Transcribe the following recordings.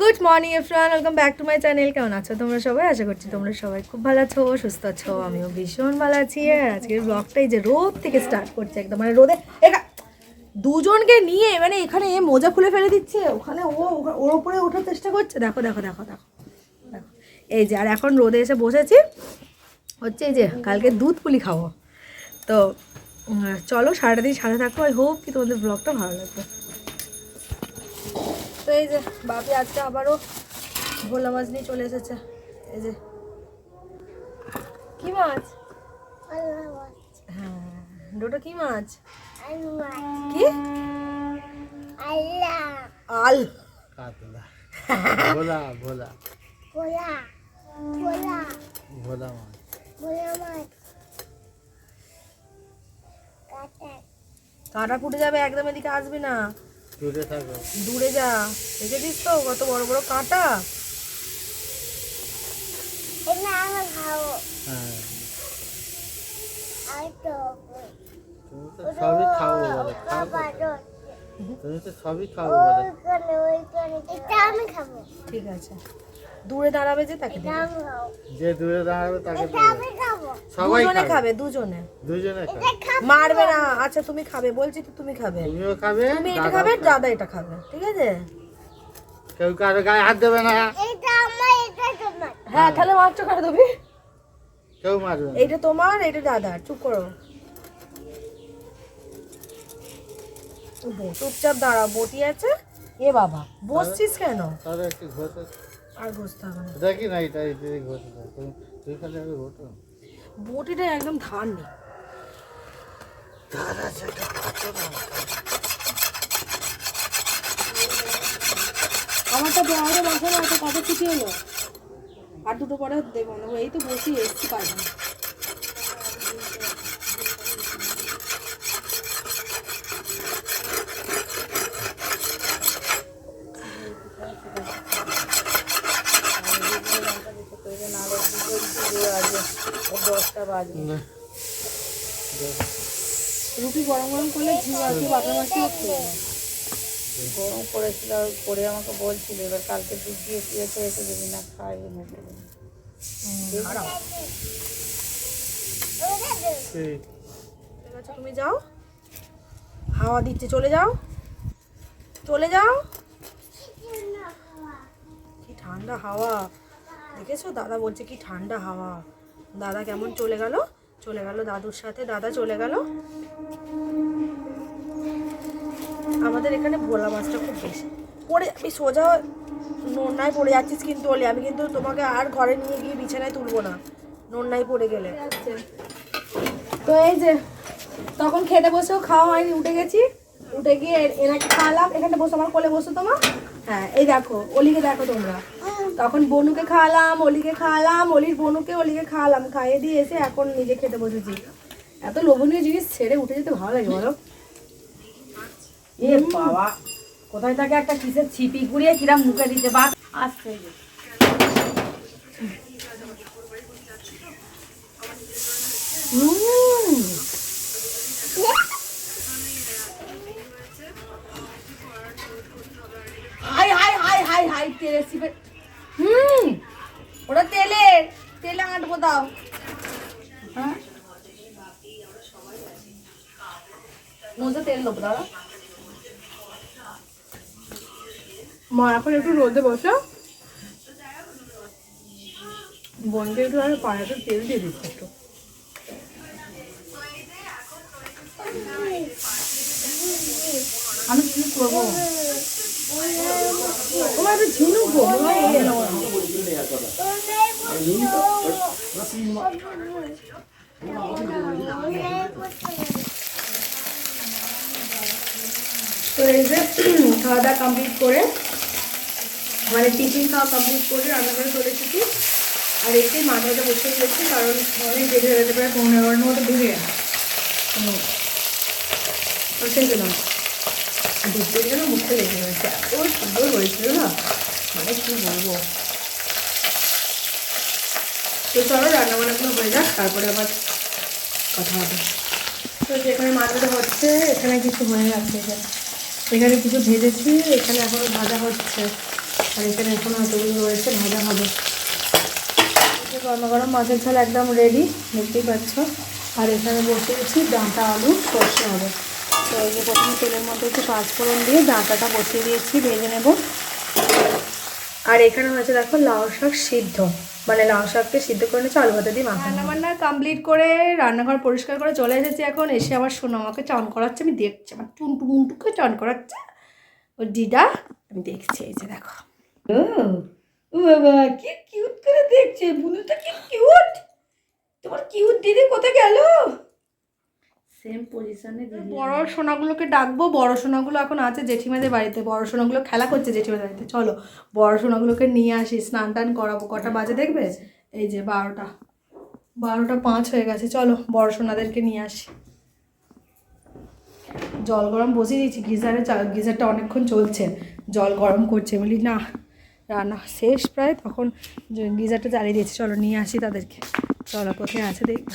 Good morning এফরান welcome back to my channel কেমন আছো তোমরা সবাই? আশা করছি তোমরা সবাই খুব ভালো আছো, সুস্থ আছো। আমিও ভীষণ ভালো আছি। আর আজকের ব্লগটাই যে রোদ থেকে স্টার্ট করছে একদম। মানে রোদে দুজনকে নিয়ে মানে এখানে মোজা খুলে ফেলে দিচ্ছে। ওখানে ও ওর উপরে ওঠার চেষ্টা করছে। দেখো দেখো দেখো দেখো দেখো। এই যে, আর এখন রোদে এসে বসেছি। হচ্ছে এই যে, কালকে দুধ পুলি খাব। তো চলো সারাটা দিন সাথে থাকো। আই হোপ কি তোমাদের ব্লগটা ভালো লাগবে। তো এই যে বাপি আজকে আবারও ভোলা মাছ নিয়ে চলে এসেছে। এই যে। কি মাছ? হ্যাঁ দুটো কি মাছ? কি? আল। কাতলা। ভোলা ভোলা। ভোলা মাছ। কাঁটা ফুটে যাবে একদম এদিকে আসবি না। দূরে থাকো। দূরে যা। দেখেছিস তো কত বড় বড় কাঁটা? হ্যাঁ। সবই খাব বলে খাব তুমি তো সবই খাব বলে। ঠিক আছে। দূরে দাঁড়াবে যে তাকে যে দূরে দাঁড়াবে তাকে সবাই দুজনে খাবে। দুজনে। দুজনে মারবে না। আচ্ছা তুমি খাবে বলছি তো তুমি খাবে। তুমিও খাবে তুমি এটা খাবে। দাদা এটা খাবে ঠিক আছে? কেউ কারও গায়ে হাত দেবে না। হ্যাঁ তাহলে খাবে তুমি? কেউ মারবে না। এইটা তোমার এইটা দাদা চুপ করো। বো- চুপচাপ দাঁড়াও বটি আছে। এ বাবা বসছিস কেন? তাহলে একটু ঘষে আর বসতে হবে না। দেখি না এটা এটা ঘষে তুমি তুই খালি আগে ঘটো বটিটা একদম ধার নেই। আমার তো কত কিছু হলো আর দুটো পরে দেবো না এই তো বসি এসছি পারব না দশটা বাজে। রুটি গরম গরম করলে ঘি আর কি মাছি গরম করেছিল করে আমাকে বলছিল এবার কালকে দুধ দিয়ে দিয়েছে এসে যদি না খাই এনে দেবে। আছে তুমি যাও। হাওয়া দিচ্ছে চলে যাও। চলে যাও। কি ঠান্ডা হাওয়া। দেখেছ? দাদা বলছে কি ঠান্ডা হাওয়া। দাদা কেমন চলে গেল? চলে গেল দাদুর সাথে, দাদা চলে গেল। আমাদের এখানে ভোলা মাছটা খুব বেশি। পড়ে, আমি সোজা নোনায় পড়ে যাচ্ছিস কিন্তু বলি আমি কিন্তু তোমাকে আর ঘরে নিয়ে গিয়ে বিছানায় তুলবো না নোনায় পড়ে গেলে। তো এই যে, তখন খেতে বসেও খাওয়া হয়নি, উঠে গেছি। উঠে গিয়ে এনাকে খাওয়ালাম, এখানে বসে, আমার কোলে বসো তোমার হ্যাঁ এই দেখো, অলিকে দেখো তোমরা। তখন বনুকে খাওয়ালাম অলিকে খাওয়ালাম অলির বনুকে অলিকে খাওয়ালাম। খাইয়ে দিয়ে এসে এখন নিজে খেতে বসেছি। এত লোভনীয় জিনিস ছেড়ে উঠে যেতে ভালো লাগে বলো? এ বাবা কোথায় থাকে একটা কিসের ছিপি গুড়িয়ে কিরাম মুখে দিতে? বা আসছে হুম। মোজা তেল দেবো দাদা মা এখন একটু রোদে বসো বোনকে একটু আর পায়ে একটু তেল দিয়ে দিচ্ছে একটু আমি কি করব তোমার একটু ঝিনুক গো হয় এই যে খাওয়া দাওয়া কমপ্লিট করে মানে টিফিন খাওয়া কমপ্লিট করে রান্নাঘরে চলে এসেছি। আর এসে মাথাটা বসে গেছি কারণ অনেক দেরি হয়ে যেতে পারে পনেরো এগারোটার মতো বেরিয়ে তো সেই জন্য। দুধের জন্য মুখে লেগে গেছে। এত সুন্দর হয়েছিল না। মানে কি বলব? তো চলো রান্না বান্নাগুলো হয়ে যাক, তারপরে আবার কথা হবে। তো যেখানে মাছটা হচ্ছে, এখানে কিছু হয়ে যে এখানে কিছু ভেজেছি, এখানে এখনও ভাজা হচ্ছে। আর এখানে এখন এতগুলো রয়েছে, ভাজা হবে। গরম গরম মাছের ঝাল একদম রেডি দেখতেই পাচ্ছ। আর এখানে বসিয়েছি ডাঁটা আলু সর্ষে হবে তো এই যে প্রথমে তেলের মধ্যে একটু পাঁচফোড়ন দিয়ে ডাঁটাটা বসিয়ে দিয়েছি, ভেজে নেব। আর এখানে হয়েছে, দেখো লাউ শাক সিদ্ধ। মানে লাউ শাককে সিদ্ধ করে নিয়েছি আলু ভাতা দিয়ে মাখা রান্নাবান্না কমপ্লিট করে রান্নাঘর পরিষ্কার করে চলে এসেছি এখন। এসে আবার শোনো আমাকে চান করাচ্ছে আমি দেখছি আমার টুনটু মুন্টুকে চান করাচ্ছে। ও দিদা আমি দেখছি এই যে দেখো। ও ও বাবা কি কিউট করে দেখছে বুনুটা কি কিউট তোমার কিউট দিদি কোথায় গেল? সেম পজিশনে বড় সোনাগুলোকে ডাকবো বড় সোনাগুলো এখন আছে জেঠিমাদের বাড়িতে বড় সোনাগুলো খেলা করছে জেঠিমাদের বাড়িতে। চলো বড় সোনাগুলোকে নিয়ে আসি স্নান টান করাবো। কটা বাজে দেখবে? এই যে বারোটা। বারোটা পাঁচ হয়ে গেছে। চলো বড় সোনাদেরকে নিয়ে আসি। জল গরম বসিয়ে দিয়েছি গিজারে গিজারটা অনেকক্ষণ চলছে। জল গরম করছে। বলি না রান্না শেষ প্রায়। তখন গিজারটা জ্বালিয়ে দিয়েছি। চলো নিয়ে আসি তাদেরকে। চলো কোথায় আছে দেখবে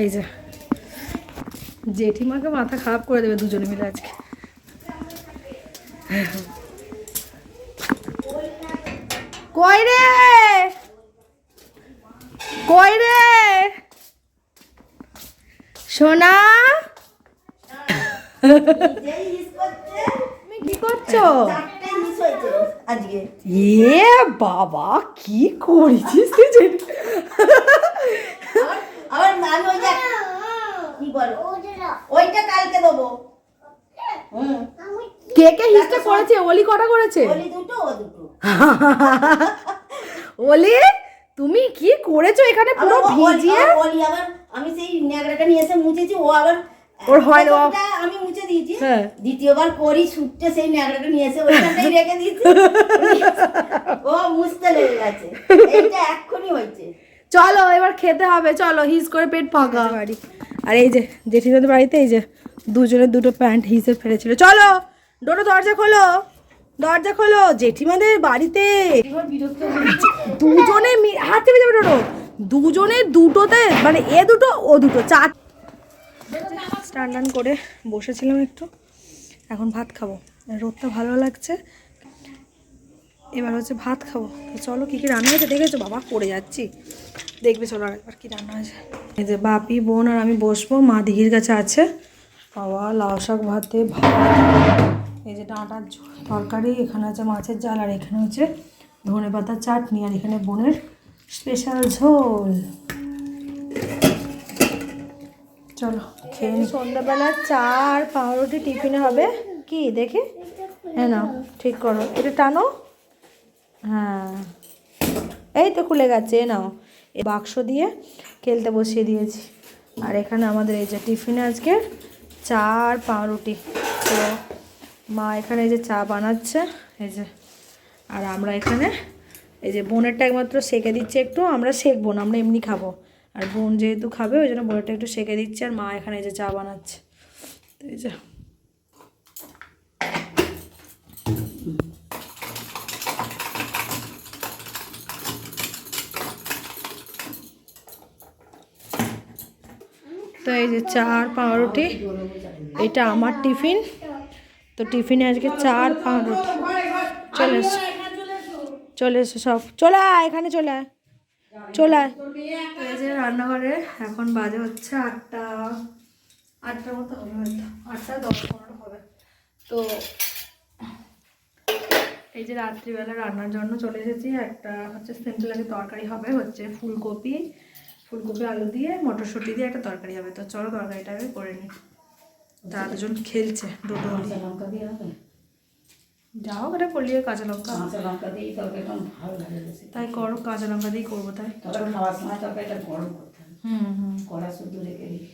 এই যে। জেঠিমাকে মাথা খারাপ করে দেবে দুজনে মিলে আজকে। কই রে? সোনা? কি করছ? এ বাবা, কি করেছিস তুই আবার নান ওই যে কি বলো? ওইটা কালকে দেবো। হুম। কে কে হিস্টে করেছে ওলি কটা করেছে? বলি দুটো ও দুটো। ওলি তুমি কি করেছ এখানে? পুরো ভিজিয়ে? বলি আবার আমি সেই ন্যাকড়াটা নিয়ে এসে মুছেছি ও আবার ওর হয় আমি মুছে দিয়েছি। হ্যাঁ। দ্বিতীয়বার করি ছুটতে সেই ন্যাকড়াটা নিয়ে এসে ওইখানটাই রেখে দিয়েছি। ও মুছতে লেগে গেছে। এইটা এক্ষুনি হয়েছে। চলো, এবার খেতে হবে, চলো, হিস করে পেট ফাঁকা। বাড়ি আর এই যে জেঠিমাদের বাড়িতে এই যে দুজনের দুটো প্যান্ট হিসে ফেলেছিল। চলো ডোটো দরজা খোলো দরজা খোলো, জেঠিমাদের বাড়িতে। দুজনে হাত থেকে যাবে ডোটো দুজনে দুটোতে মানে এ দুটো, ও দুটো, চার স্নান করে বসেছিলাম একটু। এখন ভাত খাব। রোদটা ভালো লাগছে। এবার হচ্ছে ভাত খাব। চলো কী কী রান্না হয়েছে দেখেছ? বাবা, পড়ে যাচ্ছি। দেখবে চলো আরেকবার কী রান্না হয়েছে? এই যে বাপি, বোন আর আমি বসবো। মা দিঘির কাছে আছে। বাবা, লাউ শাক ভাতে ভাত। এই যে ডাঁটার তরকারি, এখানে আছে মাছের জাল আর এখানে হচ্ছে ধনে পাতার চাটনি, আর এখানে বোনের স্পেশাল ঝোল। চলো, খেয়ে সন্ধ্যাবেলা চা আর পাউরুটি টিফিনে হবে। কি, দেখি? হ্যাঁ না ঠিক করো। এটা টানো। হ্যাঁ। এই তো খুলে গেছে নাও। এ বাক্স দিয়ে খেলতে বসিয়ে দিয়েছি। আর এখানে আমাদের এই যে টিফিনে আজকে চা আর পাউরুটি। তো মা এখানে এই যে চা বানাচ্ছে, এই যে। আর আমরা এখানে এই যে বোনেরটা একমাত্র সেকে দিচ্ছে একটু, আমরা সেকবো না, আমরা এমনি খাব। আর বোন যেহেতু খাবে, ওই জন্য বোনেরটা একটু সেকে দিচ্ছে আর মা এখানে এই যে চা বানাচ্ছে। এই যে। তো এই যে চা আর পাউরুটি, এটা আমার টিফিন। তো টিফিনে আজকে চা আর পাউরুটি। চলে এসো। চলে এসো সব। চলে আয়, এখানে চলে আয়। চলে আয়। এই যে রান্নাঘরে এখন বাজে হচ্ছে আটটা, আটটার মতো হবে হয়তো। আটটা দশ পনেরো হবে। তো এই যে রাত্রিবেলা রান্নার জন্য চলে এসেছি। একটা হচ্ছে সিম্পল তরকারি হবে, হচ্ছে ফুলকপি। ফুলকপি আলু দিয়ে মটরশুঁটি দিয়ে একটা তরকারি হবে। তো চলো তরকারিটা আমি করে নিই। তারা দুজন খেলছে দুটো দিয়ে হবে? যাও এটা করলিয়ে কাঁচা লঙ্কা। দিয়ে তাই করো কাঁচা লঙ্কা দিয়েই করব তাই। খাওয়ার সময় তরকারিটা গরম হুম হুম। কড়া শুদ্ধ রেখে দিই।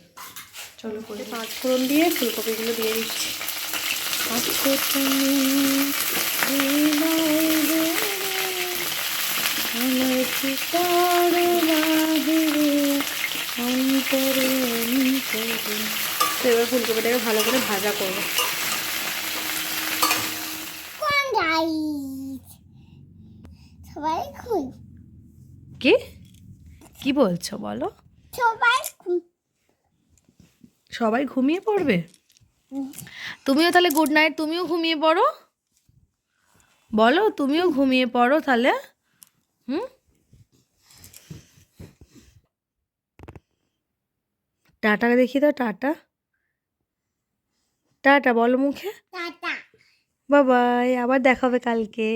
চলো করে পাঁচ ফোড়ন দিয়ে ফুলকপিগুলো দিয়ে দিচ্ছি। আজকে তুমি হৃদয় জুড়ে আমার অন্তরে অন্তরে। তো এবার ফুলকপিটাকে ভালো করে ভাজা করব। সবাই খুন। কি? কি বলছো বলো? সবাই সবাই ঘুমিয়ে পড়বে? তুমিও তাহলে গুড নাইট তুমিও ঘুমিয়ে পড়ো? বলো তুমিও ঘুমিয়ে পড়ো তাহলে। হুম? টাটা দেখি তো টাটা। টাটা বলো মুখে। টাটা। বাবাই আবার দেখাবে কালকে।